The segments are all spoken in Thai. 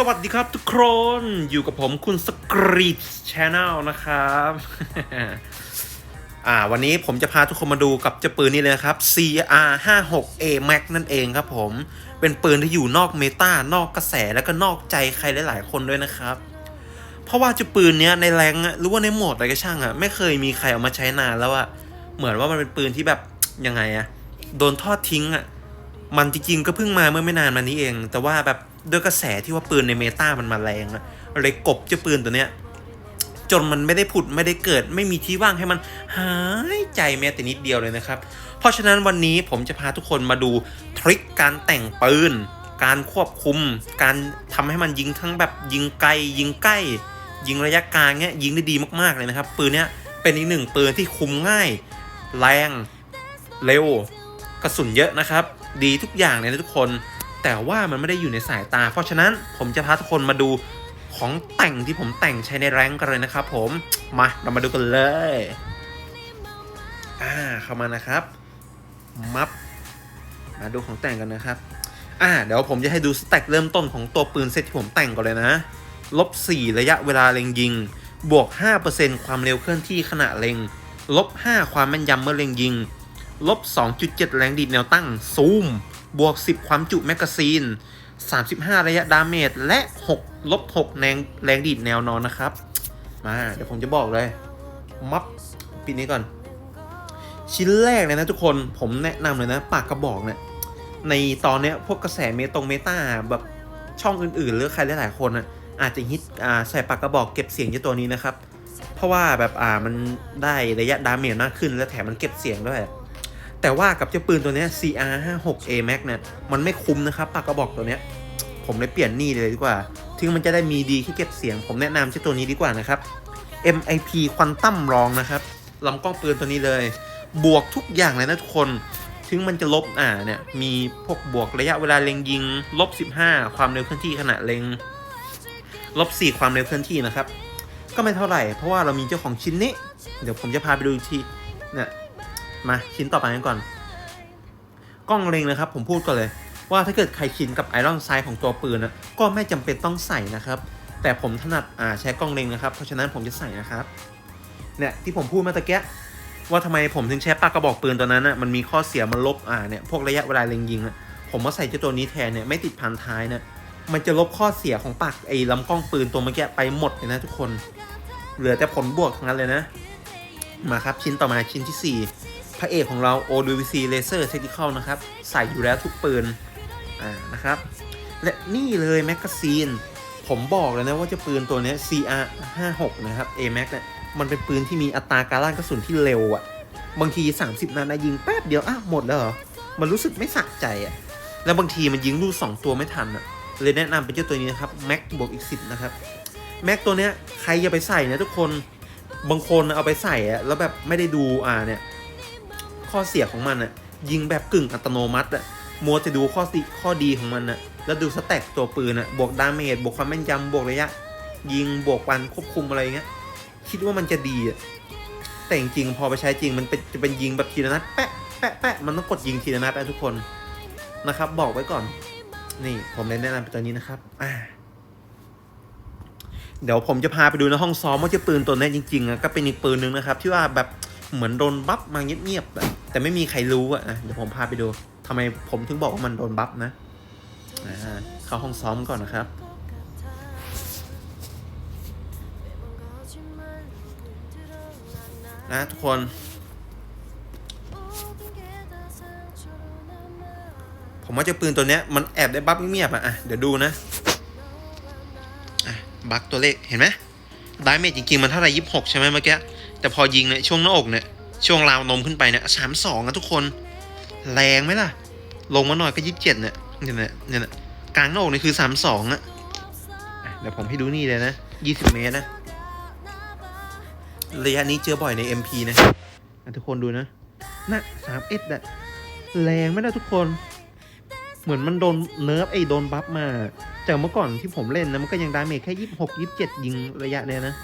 สวัสดีครับทุกคน อยู่กับผมคุณสกรีตชาแนลนะครับ อ่า วันนี้ผมจะพาทุกคนมาดูกับเจ้าปืนนี้เลยนะครับ CR 5 6 A Max นั่นเองครับผม เป็นปืนที่อยู่นอกเมตานอกกระแสแล้วก็นอกใจใครหลาย ๆ คนด้วยนะครับ เพราะว่าเจ้าปืนเนี้ยในแรงหรือว่าในโหมดอะไรก็ช่างอะไม่เคยมีใครเอามาใช้นานแล้วอะเหมือนว่ามันเป็นปืนที่แบบยังไงอะโดนทอดทิ้งอะมันจริงๆก็เพิ่งมาเมื่อไม่นานมานี้เอง แต่ว่าแบบ ด้วยกระแสที่ว่าปืนในเมตามันมาแรงอะเลยกบเจ้าปืนตัวเนี้ยจนมันไม่ได้ผุดไม่ได้เกิด ไม่มีที่ว่างให้มันหายใจแม้แต่นิดเดียวเลยนะครับ เพราะฉะนั้นวันนี้ผมจะพาทุกคนมาดูทริคการแต่งปืน การควบคุม การทำให้มันยิงทั้งแบบยิงไกล ยิงใกล้ ยิงระยะกลางเนี้ยยิงได้ดีมากๆเลยนะครับ ปืนเนี้ยเป็นอีกหนึ่งปืนที่คุมง่าย แรง เร็ว กระสุนเยอะนะครับ ดีทุกอย่างเลยนะทุกคน แต่ว่ามันไม่ได้อยู่ในสายตา เพราะฉะนั้นผมจะพาทุกคนมาดูของแต่งที่ผมแต่งใช้ในแรงกันเลยนะครับผม มาเรามาดูกันเลย อ่าเข้ามานะครับ มับ มาดูของแต่งกันนะครับ อ่า เดี๋ยวผมจะให้ดูสเต็กเริ่มต้นของตัวปืนเซตที่ผมแต่งก่อนเลยนะ ลบ 4 ระยะเวลาเล็งยิง บวก 5%ความเร็วเคลื่อนที่ขณะเล็ง ลบ 5 ความแม่นยำเมื่อเล็งยิง ลบ 2.7 แรงดีดแนวตั้ง ซูม บวก 10 ความจุแมกกาซีน 35 ระยะดาเมจ และ 6 ลบ 6 แรงแรงดีดแนวนอนนะครับ มา เดี๋ยวผมจะบอกเลย มับปีนี้ก่อน ชิ้นแรกเลยนะทุกคนผมแนะนำเลยนะ ปากกระบอกเนี่ยในตอนเนี้ยพวกกระแสเมตรงเมตาแบบช่องอื่นๆ หรือใครหลายๆคนอะอาจจะฮิตใส่ปากกระบอกเก็บเสียงที่ตัวนี้นะครับ เพราะว่าแบบอ่ามันได้ระยะดาเมจมากขึ้นและแถมมันเก็บเสียงด้วย แต่ว่ากับเจ้าปืนตัวนี้ CR 5 6 A Max เนี่ยมันไม่คุ้มนะครับปากกระบอกตัวเนี้ยผมเลยเปลี่ยนนี่เลยดีกว่า ถึงมันจะได้มีดีที่เก็บเสียง ผมแนะนำเจ้าตัวนี้ดีกว่านะครับ MIP Quantum รองนะครับลำกล้องปืนตัวนี้เลย บวกทุกอย่างเลยนะทุกคน ถึงมันจะลบอ่าเนี่ยมีพวกบวกระยะเวลาเล็งยิงลบ 15 ความเร็วเคลื่อนที่ขณะเล็งลบ 4 ความเร็วเคลื่อนที่นะครับ ก็ไม่เท่าไหร่เพราะว่าเรามีเจ้าของชิ้นนี้ เดี๋ยวผมจะพาไปดูอีกทีเนี่ย มาชิ้นต่อไปกันก่อน กล้องเล็งนะครับ ผมพูดก่อนเลย ว่าถ้าเกิดใครชินกับไอรอนไซด์ของตัวปืนนะก็ไม่จำเป็นต้องใส่นะครับ แต่ผมถนัดอ่าใช้กล้องเล็งนะครับ เพราะฉะนั้นผมจะใส่นะครับเนี่ยที่ผมพูดมาตะเกียว่าทำไมผมถึงใช้ปากกระบอกปืนตัวนั้นนะมันมีข้อเสียมันลบอ่าเนี่ยพวกระยะเวลาเล็งยิงอะผมมาใส่เจ้าตัวนี้แทนเนี่ยไม่ติดพันท้ายนะมันจะลบข้อเสียของปากไอ้ลำกล้องปืนตัวเมื่อกี้ไปหมดเลยนะทุกคน เหลือแต่ผลบวกทั้งนั้นเลยนะ มาครับชิ้นต่อมาชิ้นที่4 พระเอกของเรา OWC Laser Tactical นะครับ ใส่อยู่แล้วทุกปืนอ่านะครับ และนี่เลยแมกกาซีน ผมบอกเลยนะว่าเจะปืนตัวนี้ CR 56นะครับ A Max เนี่ยมันเป็นปืนที่มีอัตราการลั่นกระสุนที่เร็วอะ่ะ บางที 30 นัดนะยิงแป๊บเดียวอะหมดแล้วเหรอ มันรู้สึกไม่สะใจอะ่ะ แล้วบางทีมันยิงลูก2ตัวไม่ทันอะ่ะ เลยแนะนำเป็นเจ้าตัวนี้นะครับ Max บวกอีก 10 นะครับแม็กตัวเนี้ยใครจะไปใส่นะทุกคนบางคนเอาไปใส่อะแล้วแบบไม่ได้ดูอ่าเนี่ย ข้อเสียของมันอะยิงแบบกึ่งอัตโนมัติอะมัวจะดูข้อสิข้อดีของมันอะแล้วดูสแต็กตัวปืนอะบวกดาเมจบวกความแม่นยำบวกระยะ ยิงบวกวันควบคุมอะไรเงี้ยคิดว่ามันจะดีอะแต่จริงๆพอไปใช้จริงมันเป็นจะเป็นยิงแบบทีละนัดแปะแปะแปะมันต้องกดยิงทีละนัดนะทุกคนนะครับ บอกไว้ก่อน นี่ผมเลยแนะนำเป็นตัวนี้นะครับ อ่า เดี๋ยวผมจะพาไปดูในห้องซ้อมว่าจะปืนตัวนี้จริงๆอะก็เป็นอีกปืนหนึ่งนะครับ ที่ว่าแบบเหมือนโดนบัฟมาเงียบๆอะ แต่ไม่มีใครรู้อะนะเดี๋ยวผมพาไปดูทำไมผมถึงบอกว่ามันโดนบัฟนะอ่าเข้าห้องซ้อมก่อนนะครับนะทุกคน ผมว่าเจ้าปืนตัวเนี้ยมันแอบได้บัฟเงียบอะอะ เดี๋ยวดูนะบักตัวเลขเห็นไหมดาเมจจริงๆ มันเท่าไหร่ยี่สิบหกใช่ไหมเมื่อกี้ แต่พอยิงเนี่ยช่วงหน้าอกเนี่ย ช่วงราวนมขึ้นไปเนี่ยสามสองอะทุกคน แรงไหมล่ะ ลงมาหน่อยก็ยี่สิบเจ็ดเนี่ยเนี่ยเนี่ยเนี่ยกลางหน้าอกนี่คือสามสองอะเดี๋ยวผมให้ดูนี่เลยนะยี่สิบเมตรนะระยะนี้เจอบ่อยใน MP นะอะทุกคนดูนะน่ะสามเอ็ดอะแรงไหมล่ะทุกคน เหมือนมันโดนเนิร์ฟไอ้โดนบัฟมาจากเมื่อก่อนที่ผมเล่นนะมันก็ยังดาเมจแค่ยี่สิบหกยี่สิบเจ็ดยิงระยะเนี่ยนะ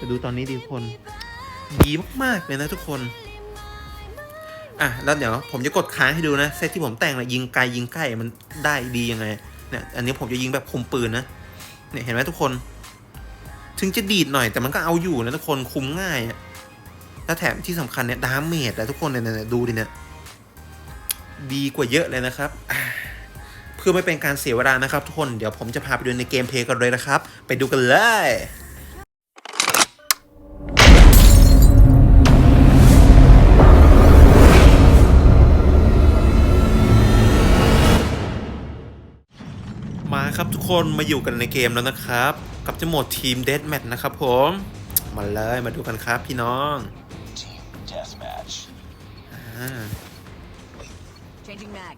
จะดูตอนนี้ดีทุกคน ดีมากๆเลยนะทุกคน อะแล้วเดี๋ยวผมจะกดค้างให้ดูนะเซตที่ผมแต่งนะยิงไกลยิงใกล้มันได้ดียังไงเนี่ยอันนี้ผมจะยิงแบบคุมปืนนะเนี่ยเห็นไหมทุกคน ถึงจะดีดหน่อยแต่มันก็เอาอยู่นะทุกคนคุมง่ายอะแล้วแถมที่สำคัญเนี่ยดาเมจอะทุกคนเนี่ยเนี่ยดูดิเนี่ยดีกว่าเยอะเลยนะครับเพื่อไม่เป็นการเสียเวลานะครับทุกคนเดี๋ยวผมจะพาไปดูในเกมเพลย์กันเลยนะครับ ไปดูกันเลย ครับทุกคนมาอยู่กันในเกมแล้วนะครับ กับเจะโหมดทีมเด a แมทนะครับผม มาเลยมาดูกันครับพี่น้อง Team deathmatch. อ่า Changing mag.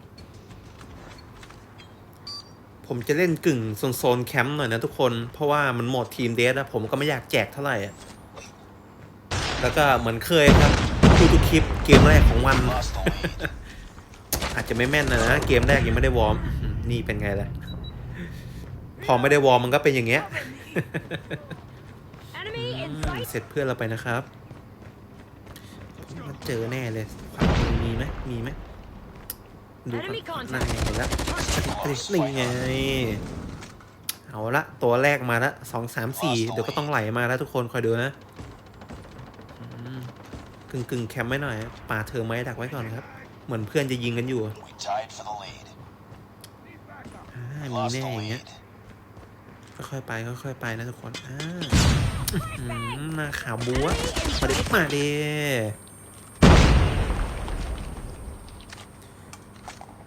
ผมจะเล่นกึ่งโซนโซนๆแคมป์หน่อยนะทุกคน เพราะว่ามันโหมดทีมเดทนะผมก็ไม่อยากแจกเท่าไหร่อะแล้วก็เหมือนเคยครับทุกทุกๆคลิปเกมแรกของวัน Lost the lead. อาจจะไม่แม่นนะนะ เกมแรกยังไม่ได้วอร์มอื้อหือนี่เป็นไงล่ะ พอไม่ได้วอร์มมันก็เป็นอย่างเงี้ย Enemy อื in ม sight. เสร็จเพื่อนเราไปนะครับผมว่าเจอแน่เลยขวามือมีไหมมีไหมดูก่อนนั่นไงเห็นแล้วนี่ไง เอาละตัวแรกมาละสองสามสี่เดี๋ยวก็ต้องไหลมาแล้วทุกคนคอยดูนะอืมกึ่งกึ่งๆแคมป์ไว้หน่อย ป่าเธอไม้ดักไว้ก่อนครับ เหมือนเพื่อนจะยิงกันอยู่ We tied for the lead. อ่ามี Lost แน่ the อย่างเงี้ย lead. ค่อยๆไปค่อยๆไปนะทุกคนอ่าอื้อหือหน้าขาวบัวมาดิมาดิ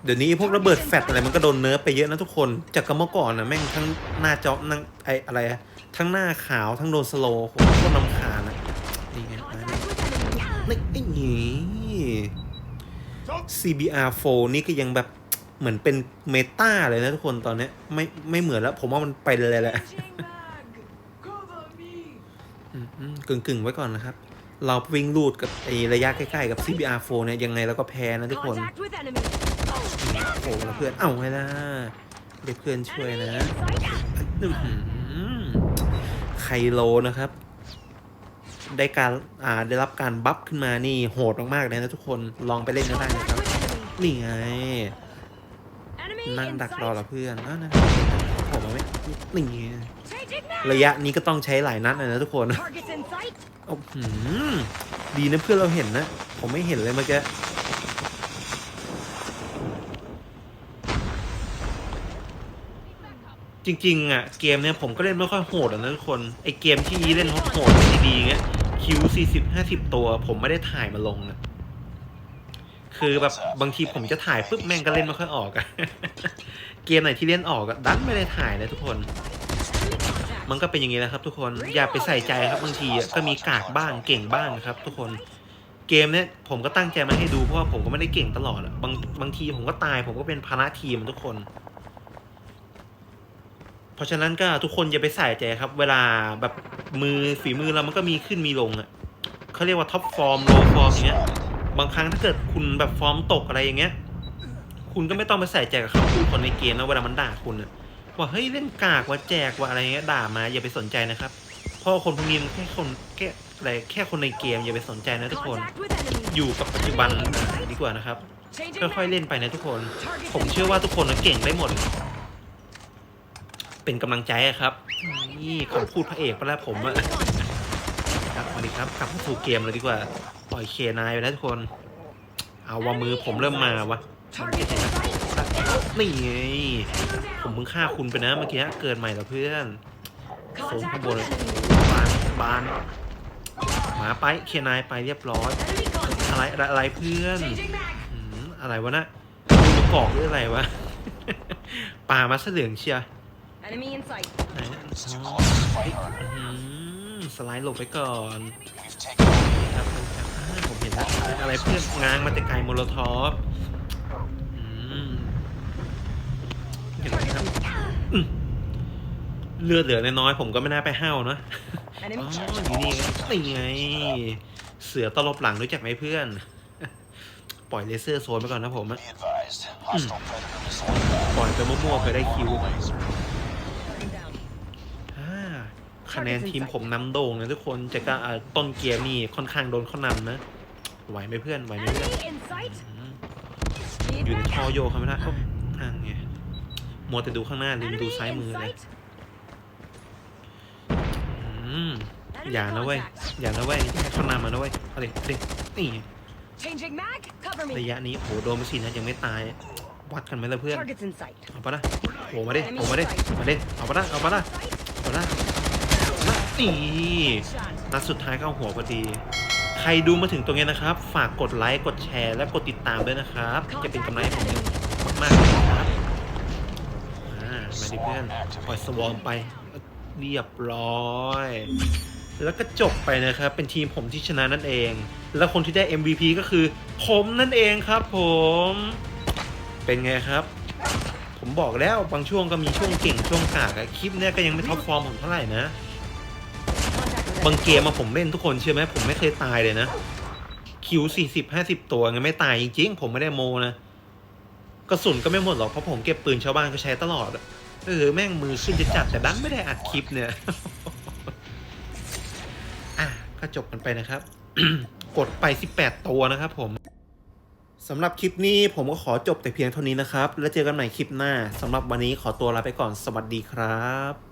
เดี๋ยวนี้พวกระเบิดแฟลชอะไรมันก็โดนเนิร์ฟไปเยอะนะทุกคน จากกเมื่อก่อนนะแม่งทั้งหน้าจอนั่งไออะไรอะทั้งหน้าขาวทั้งโดนสโลว์โหโคตรนำคาญอะนี่ไงนี่ไอ้หนี CBR4 นี่ก็ยังแบบ เหมือนเป็นเมตาเลยนะทุกคนตอนเนี้ยไม่ไม่เหมือนแล้ว ผมว่ามันไปเลยแหละอืมอืมกึ่งกึ่งๆไว้ก่อนนะครับ เราวิ่งลูดกับไอระยะใกล้ๆกับ CBR4 เนี่ยยังไงเราก็แพ้นะทุกคน Contact with enemy. โอ้โหแล้วเพื่อนเอ้าไงล่ะเด็กเพื่อนช่วยนะ Enemy in sight. อื้อหือไคโลนะครับ ได้การอ่าได้รับการบัฟขึ้นมานี่โหดมากๆเลยนะทุกคนลองไปเล่นกันได้นะค Contact รับ with enemy. นี่ไง Enemy นั่ง in ดักรอ sight. ละเพื่อนอ้าวนะผมมาไหมนี่ไง Changing mag. ระยะนี้ก็ต้องใช้หลายนัดเลยนะทุกคน Targets in sight. โอ้โหดีนะเพื่อนเราเห็นนะ ผมไม่เห็นเลยเมื่อกี้จริงๆอะเกมเนี้ยผมก็เล่นไม่ค่อยโหดหรอกนะทุกคนไอเกมที่เล่นโหดๆดีๆเงี้ยคิวสี่สิบห้าสิบตัว ผมไม่ได้ถ่ายมาลงนะ คือแบบบางทีผมจะถ่ายปุ๊บแม่งก็เล่นไม่ค่อยออกอะเกมไหนที่เล่นออกอะดันไม่ได้ถ่ายเลยทุกคน มันก็เป็นอย่างนี้แหละครับทุกคนอย่าไปใส่ใจครับบางทีอะก็มีกากบ้างเก่งบ้างครับ ทุกคนเกมเนี้ยผมก็ตั้งใจมาให้ดูเพราะว่าผมก็ไม่ได้เก่งตลอดอะบางบางทีผมก็ตายผมก็เป็นภาระทีมทุกคน เพราะฉะนั้นก็ทุกคนอย่าไปใส่ใจครับ เวลาแบบมือฝีมือเรามันก็มีขึ้นมีลงอะเขาเรียกว่าท็อปฟอร์มโลฟอร์มอย่างเงี้ย บางครั้งถ้าเกิดคุณแบบฟอร์มตกอะไรอย่างเงี้ย คุณก็ไม่ต้องไปใส่ใจกับคำพูดคนในเกมนะเวลามันด่าคุณอะว่าเฮ้ยเล่นกากว่าแจกว่าอะไรเงี้ยด่ามาอย่าไปสนใจนะครับเพราะคนพวกนี้มันแค่คนแค่อะไรแค่คนในเกมอย่าไปสนใจนะทุกคน อยู่กับปัจจุบันดีกว่านะครับค่อยๆเล่นไปนะทุกคน ผมเชื่อว่าทุกคนนะเก่งได้หมด เป็นกำลังใจครับ นี่คำพูดพระเอกไปแล้วผมอะ Enemy contact. ครับสวัส ดีครับกลับมาสู่เกมเลยดีกว่าปล่อยเคนายไปแล้วทุกคน เอาว่ามือผมเริ่มมาวะ Targets in sight. นี่ไงผมเพิ่งฆ่าคุณไปนะเมื่อกี้เกิดใหม่แล้วเพื่อนโซนข้าง Contact บน with เลย enemy. บานบานหมาไปเคนายไปเรียบร้อย Enemy contact. อะไรอะไรอะไรเพื่อน Changing mag. อืมอะไรวะนะดูมะกอกหรืออะไรวะป่ามาเสลืองเชียร์ Enemy in sight. ไหน สไลด์หลบไปก่อนครับผมเห็นแล้วอะไรเพื่อนง้างมาแต่ไกลโมโลทอฟอืมอย่างไรครับเลือดเหลือน้อยผมก็ไม่น่าไปห้าวนะอ๋ออยู่นี่ไงนี่ไง เสือตลบหลังรู้จักไหมเพื่อน ปล่อยเลเซอร์โซนไปก่อนนะผมปล่อยไปมั่วๆเคยได้คิว Target down. อ่า คะแนนทีมผมนำโด่งนะทุกคนจะก็อ่าต้นเกียร์นี่ค่อนข้างโดนเขานำนะ ไหวไหมเพื่อนไหวไหมเพื่อน Enemy in sight. อืม Need อยู่ใน mag. ท่อโยกเขาไม่ได้โอ้อ่าไงมัวแต่ดูข้างหน้าลืมดู Enemy ซ้ายมือ in เลย sight. อืมอย่านะเว้ยอย่านะเว้ยอย่าให้เข้าหน้ามานะเว้ยเอาดิเอาดินี่ Changing mag. Cover ระ me. ยะนี้โหโดนมาสินะยังไม่ตายวัดกันไหมล่ะเพื่อน Targets in sight. เอาปะนะโหมาดิโหมาดิมาดิเอาปะนะเอาปะนะ Sight. เอาปะนะเอาปะ นี่นัดสุดท้ายก็เอาหัวพอดี ใครดูมาถึงตรงนี้นะครับ ฝากกดไลค์กดแชร์และกดติดตามด้วยนะครับ จะเป็นกำลังให้ผมมากๆเลยนะครับมาดิเพื่อนปล่อยสวอมไปเรียบร้อย แล้วก็จบไปนะครับ เป็นทีมผมที่ชนะนั่นเอง แล้วคนที่ได้ MVP ก็คือ ผมนั่นเองครับผม เป็นไงครับผมบอกแล้วบางช่วงก็มีช่วงเก่งช่วงกากคลิปเนี้ยก็ยังไม่ท็อปฟอร์มผมเท่าไหร่นะ บางเกมมาผมเล่นทุกคนเชื่อไหมผมไม่เคยตายเลยนะ คิวสี่สิบห้าสิบตัวไงไม่ตายจริงๆผมไม่ได้โมนะกระสุนก็ไม่หมดหรอกเพราะผมเก็บปืนชาวบ้านก็ใช้ตลอดเออแม่งมือขึ้นจะจัดแต่ดันไม่ได้อัดคลิปเนี่ย อะก็จบกันไปนะครับ กดไป18ตัวนะครับผมสำหรับคลิปนี้ผมก็ขอจบแต่เพียงเท่านี้นะครับ แล้วเจอกันใหม่คลิปหน้าสำหรับวันนี้ขอตัวลาไปก่อนสวัสดีครับ